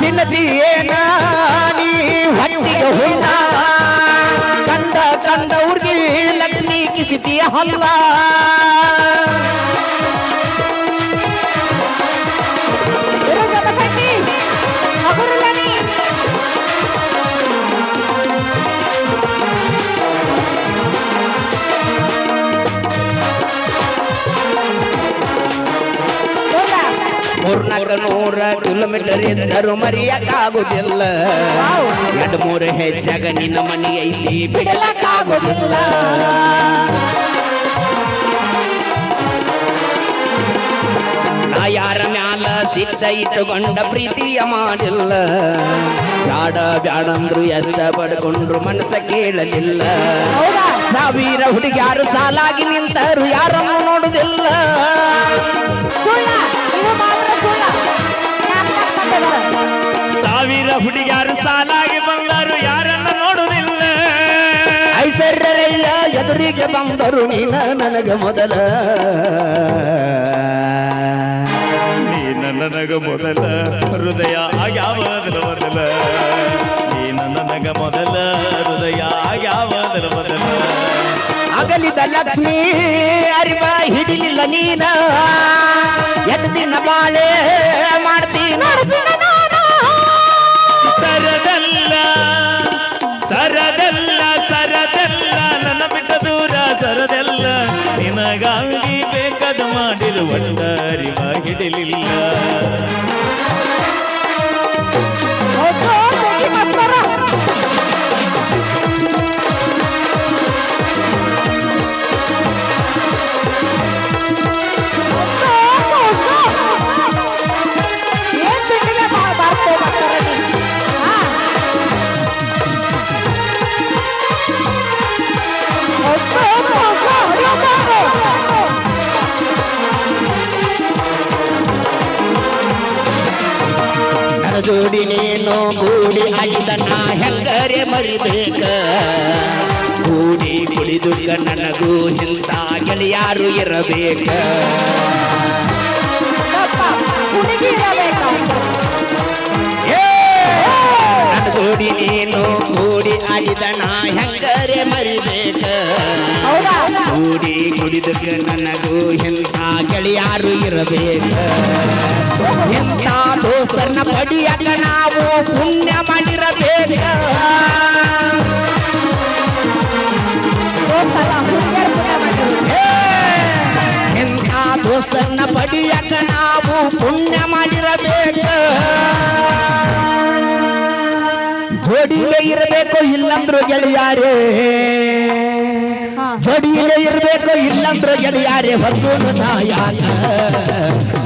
ತಿನ್ನದಿಯೇನ ನೀ ಹೊಟ್ಟಿಗೆ ಹುಲ್ಲ ಕಂದ ಕಂಡವ್ರಿಗೆ ಲಕ್ಷ್ಮಿ ಕಿಸಿತಿಯ ಹಲ್ಲ ನೂರ ಕಿಲೋಮೀಟರ್ ಇದ್ದರು ಮರೆಯಕ್ಕಾಗುದಿಲ್ಲ ಎರಡು ಮೂರು ಹೆಚ್ಚಾಗ ನಿನ್ನ ಮನೆ ಐತಿ ಬಿಡಲಕ್ಕಾಗುದಿಲ್ಲ ನಾ ಯಾರ ಮ್ಯಾಲ ಸಿದ್ಧ ಇಟ್ಟುಕೊಂಡ ಪ್ರೀತಿಯ ಮಾಡಿಲ್ಲ. ಬ್ಯಾಡ ಬ್ಯಾಡಂದ್ರು ಎಷ್ಟ ಪಡ್ಕೊಂಡ್ರು ಮನಸ್ಸ ಕೇಳಲಿಲ್ಲ. ಸಾವಿರ ಹುಡುಗಿಯಾರು ಸಾಲಾಗಿ ನಿಂತರು ಯಾರನ್ನು ನೋಡುದಿಲ್ಲ. ಸಾಲಾಗಿ ಬಂದರು ಯಾರನ್ನ ನೋಡುವುದಿಲ್ಲ. ಐಶ್ವರ್ಯರಯ್ಯ ಎದುರಿಗೆ ಬಂದರು ನೀನ ನನಗ ಮೊದಲ. ನೀನ ನನಗ ಮೊದಲ. ಹೃದಯ ಆಗ್ಯಾವದರ ಮೊದಲ. ನೀನ ನನಗ ಮೊದಲ. ಹೃದಯ ಆಗ್ಯಾವದರ ಮೊದಲ. ಅಗಲಿದ ಲಕ್ಷ್ಮೀ ಅರಿವ ಹಿಡಿಲಿಲ್ಲ ನೀನ. ಎಟ್ ದಿನ ಬಾಳೆ ಮಾಡ್ತೀನ ನಿನಗಾಗಿ ಬೇಕಾದ ಮಾಡಿರುವ ಹಿಡಿಲಿಲ್ಲ. ನೀನು ಗೂಡಿ ಆಡಿದ ನಾ ಹೆಂಗರೆ ಮರಿಬೇಕ? ಕೂಡಿ ಕುಡಿದು ನನಗೂ ಇಂಥ ಗೆಳೆಯಾರು ಇರಬೇಕ? ಜೋಡಿ ನೀನು ಕೂಡಿ ಆಡಿದ ನಾ ಹೆಂಗರೆ ಮರಿಬೇಕ? ಕೂಡಿ ಕುಡಿದಕ್ಕೆ ನನಗೂ ಎಂಥ ಗೆಳೆಯಾರು ಇರಬೇಕು? ಎಂಥ ದೋಸ್ತರನ್ನ ಪಡಿಯಕ ನಾವು ಪುಣ್ಯ ಮಾಡಿರಬೇಕು! ಎಂಥ ದೋಸ್ತರನ್ನ ಪಡಿಯಕ ನಾವು ಪುಣ್ಯ ಮಾಡಿರಬೇಕು? ಜೋಡಿಗೆ ಇರಬೇಕು ಇಲ್ಲಂದ್ರು ಗೆಳೆಯಾರೇ. ಹಾ. ಜೋಡಿಗೆ ಇರಬೇಕು ಇಲ್ಲಂದ್ರು ಗೆಳೆಯಾರೇ ಹೊತ್ತೂನು ಸಾಯಾಗ.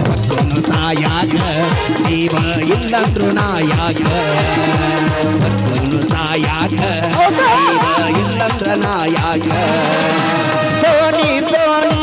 ಹೊತ್ತೂನು ಸಾಯಾಗ. ಜೀವ ಇಲ್ಲಂದ್ರು ನಾಯಾಗ. ಹೊತ್ತೂನು ಸಾಯಾಗ. ಜೀವ ಇಲ್ಲಂದ್ರ ನಾಯಾಗ. ಸೋನಿ ಸೋನಿ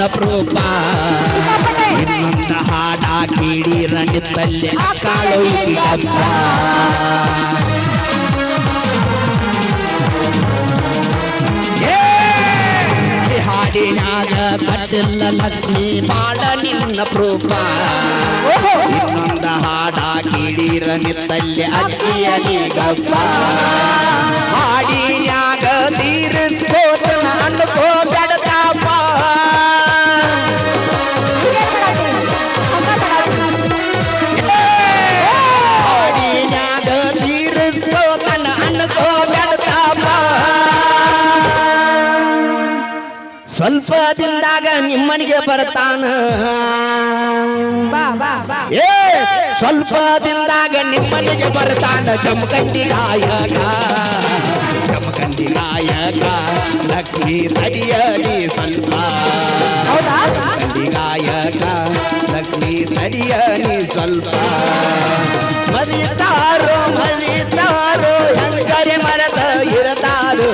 ನಿನ್ನ ಪ್ರೂಪ ಇನ್ನೊಂದ ಹಾಡ ಕೀಡಿರ ನಿತ್ತಲ್ಲಿ ಕಾಳು ಹಾಡಿನಾಗ ಕಟ್ಟಿಲ್ಲ ಲಕ್ಷ್ಮಿ ಬಾಳ ನಿನ್ನ ಪ್ರೂಪ ಇನ್ನೊಂದ ಹಾಡ ಕೀಡಿರ ನಿತ್ತಲ್ಲಿ ಅಕ್ಕಿಯ ಗಪ್ಪ ಹಾಡಿನಾಗ ತೀರಿಸ್ಕೋತ ಸ್ವಲ್ಪ ದಿನದಾಗ ನಿಮ್ಮನಿಗೆ ಬರ್ತಾನ. ಏ ಸ್ವಲ್ಪ ದಿನದಾಗ ನಿಮ್ಮನಿಗೆ ಬರ್ತಾನ. ಜಮಕಂಡಿ ಗಾಯಕ ಜಮಕಂಡಿ ಗಾಯಕ ಲಕ್ಷ್ಮೀ ತಡಿಯಲಿ ಸ್ವಲ್ಪ ಹೌದಾ? ಗಾಯಕ ಲಕ್ಷ್ಮೀ ತಡಿಯಲಿ ಸ್ವಲ್ಪ ಮರಿತಾರೋ ಮರಿತಾರೋ ಹೆಂಗರೆ ಮರದ ಇರತಾರೋ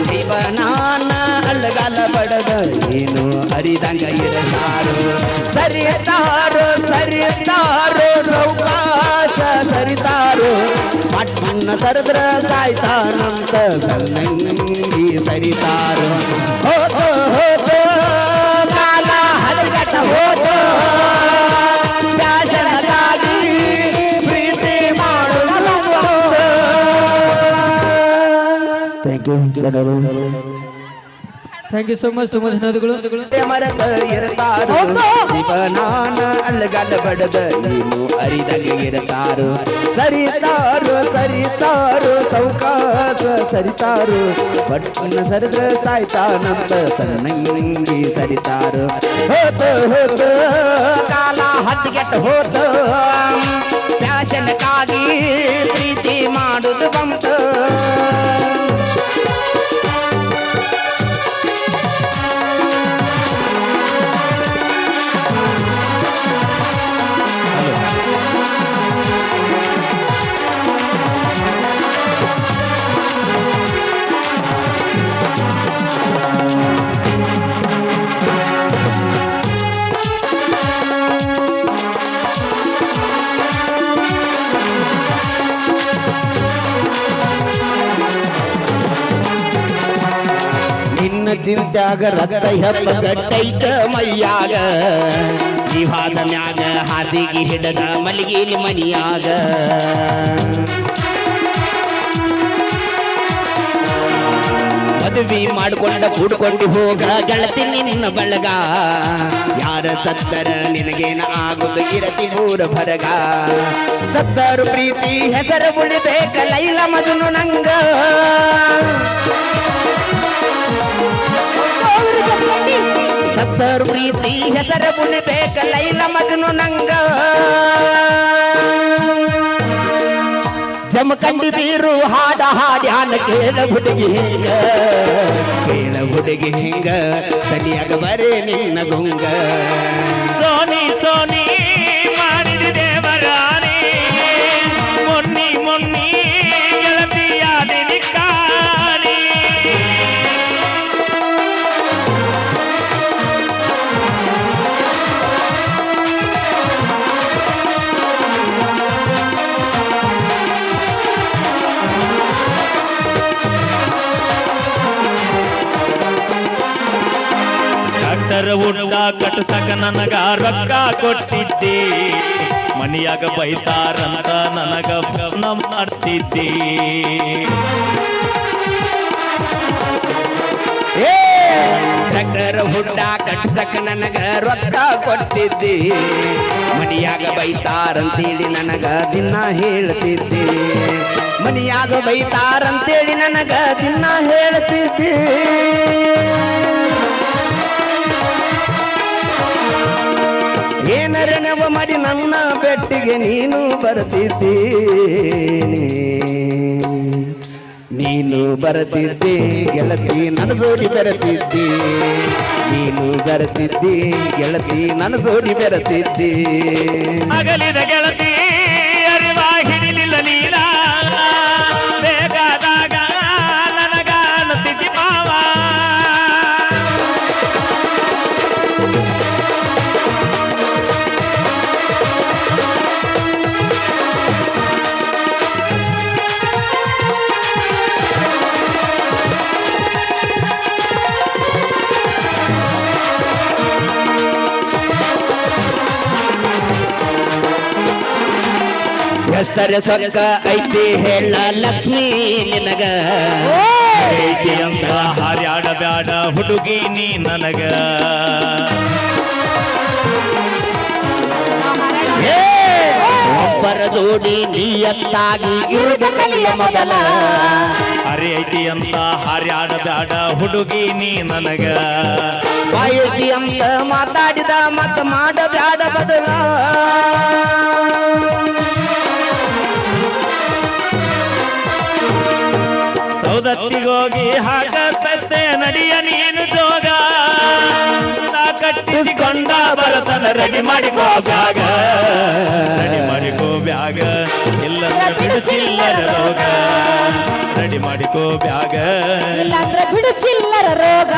ಜೀವನಾನ ಅಳ್ಳಗಾಲ ಬಡದ ಏನು ಅರಿದಂಗ ಇರಸಾರು. ಸರಿತಾರೋ. ಸರಿತಾರೋ ಸೌಕಾಶ ಸರಿತಾರೋ. ಪಟ್ಟಣ ತರದ್ರ ಸಾಯ್ತಾನಂತ ಸನ್ನಂಗಿ ಸರಿತಾರೋ ಹೋತೋ. ಹೋತೋ ಕಾಲ thank you thank you so much ತುಂಬ ಧನ್ಯವಾದಗಳು ಮರದ ಇರತಾರು. ಜೀವನಾನ ಅಳ್ಳಗಲ್ಲ ಬಡದ ನೀನು ಅರಿದಲ್ಲಿ ಇರತಾರು. ಸರಿತಾರು ಸರಿತಾರು ಸೌಕಾರ ಸರಿತಾರು. ಬಟ್ಟನ ಸರಿದ್ರ ಸಾಯ್ತಾನಂತ ಸಣ್ಣಂಗಿ ಸರಿತಾರು. ಹೋತ ಹೋತು. ಕಾಲ ಹತ್ತಿಗೆಟ್ಟ ಹೋತು. ನಿನ್ನ ಚಿಂತ್ಯಾಗ ರಕ್ತ ಹೆಪ್ಪ ಗಟ್ಟೈತ ಮೈಯಾಗ. ಜೀವಾದ ಮ್ಯಾಗ ಹಾಸಿಗೆ ಹಿಡದ ಮಲಗಿಲಿ ಮನಿಯಾಗ. ಮದುವೆ ಮಾಡಿಕೊಂಡ ಕೂಡ್ಕೊಂಡು ಹೋಗ ಗೆಳತಿ ನಿನ್ನ ಬಳಗ. ಯಾರ ಸತ್ತರ ನಿನಗೇನ ಆಗುದು ಇರತಿ ಮೂರ ಬರಗ ಸತ್ತರು ಪ್ರೀತಿ ಹೆಸರು ಉಳಿಬೇಕ ಲೈಲ ಮದುನು ನಂಗ. ಸತ್ತರು ಪ್ರೀತಿ ಹೆಸರ ಉಳಿಬೇಕ ಲೈಲ ಮಗನು ನಂಗ. ಜಮಕಂಡಿ ಬೀರು ಹಾಡ ಹಾಡ್ಯಾನ ಕೇಳ ಹುಡುಗಿ ಹಿಂಗ. ಕೇಳ ಹುಡುಗಿ ಹಿಂಗ ಸರಿಯಾಗ ಬರೇ ನಿನ್ನ ಗುಂಗ. Sony Sony. ಡಾಕ್ಟರ್ ಉಂಡ ಕಟ್ಸಕ ನನಗ ರೊಕ್ಕ ಕೊಟ್ಟಿದ್ದೆ. ಮನಿಯಾಗ ಬೈತಾರಂತ ನನಗ ಮಾಡ್ತಿದ್ದೆ. ಟ್ರ್ಯಾಕ್ಟರ್ ಹುಡ್ಡ ಕಟ್ಸಕ ನನಗ ರೊಕ್ಕ ಕೊಟ್ಟಿದ್ದಿ. ಮನಿಯಾಗ ಬೈತಾರಂತೇಳಿ ನನಗ ದಿನ ಹೇಳ್ತಿದ್ದಿ. ಮನಿಯಾಗ ಬೈತಾರಂತೇಳಿ ನನಗ ದಿನ ಹೇಳ್ತಿದ್ದಿ. ಏನರ ನೆವ ಮಾಡಿ ನನ್ನ ಬೆಟ್ಟಿಗೆ ನೀನು ಬರ್ತಿದ್ದಿ. ನೀನು ಬರ್ತಿದ್ದಿ, ಗೆಳತಿ ನನ್ನ ಜೋಡಿ ಬೆರತಿದ್ದಿ. ನೀನು ಬರತಿದ್ದಿ, ಗೆಳತಿ ನನ್ನ ಜೋಡಿ ಬೆರತಿದ್ದಿ. ಅಗಲಿದ ಗೆಳತಿ ಎಷ್ಟರ ಸೊಕ್ಕ ಐತಿ ಹೇಳ ಲಕ್ಷ್ಮೀ ನಿನಗ. ಹರ್ಯಾಡ ಅಂತ ಹಾರ್ಯಾಡ ಬ್ಯಾಡ ಹುಡುಗಿ ನೀ ನನಗ. ಒಬ್ಬರ ಜೋಡಿ ನೀಯತ್ತಾಗಿ ಇರುದ ಕಲಿಯ ಮೊದಲ. ಹರಿ ಐತಿ ಅಂತ ಹಾರ್ಯಾಡ ಬ್ಯಾಡ ಹುಡುಗಿ ನೀ ನನಗ. ಬಾಯಿ ಅಂತ ಮಾತಾಡಿದ ಮತ್ತ ಮಾಡಬ್ಯಾಡ ಬದಲ. ಸತ್ತಿಗೋಗಿ ಹಾಕತ್ತೆ ನಡಿಯ ನೀನು ಜೋಗ. ತಾ ಕಟ್ಟಿಸಿಕೊಂಡ ಬರತನ ರೆಡಿ ಮಾಡಿಕೋ ಬ್ಯಾಗ. ರೆಡಿ ಮಾಡಿಕೋ ಬ್ಯಾಗ. ಇಲ್ಲಂದ್ರೆ ಬಿಡು ಚಿಲ್ಲರ ರೋಗ. ರೆಡಿ ಮಾಡಿಕೋ ಬ್ಯಾಗ. ಇಲ್ಲ ಬಿಡು ಚಿಲ್ಲರ ರೋಗ.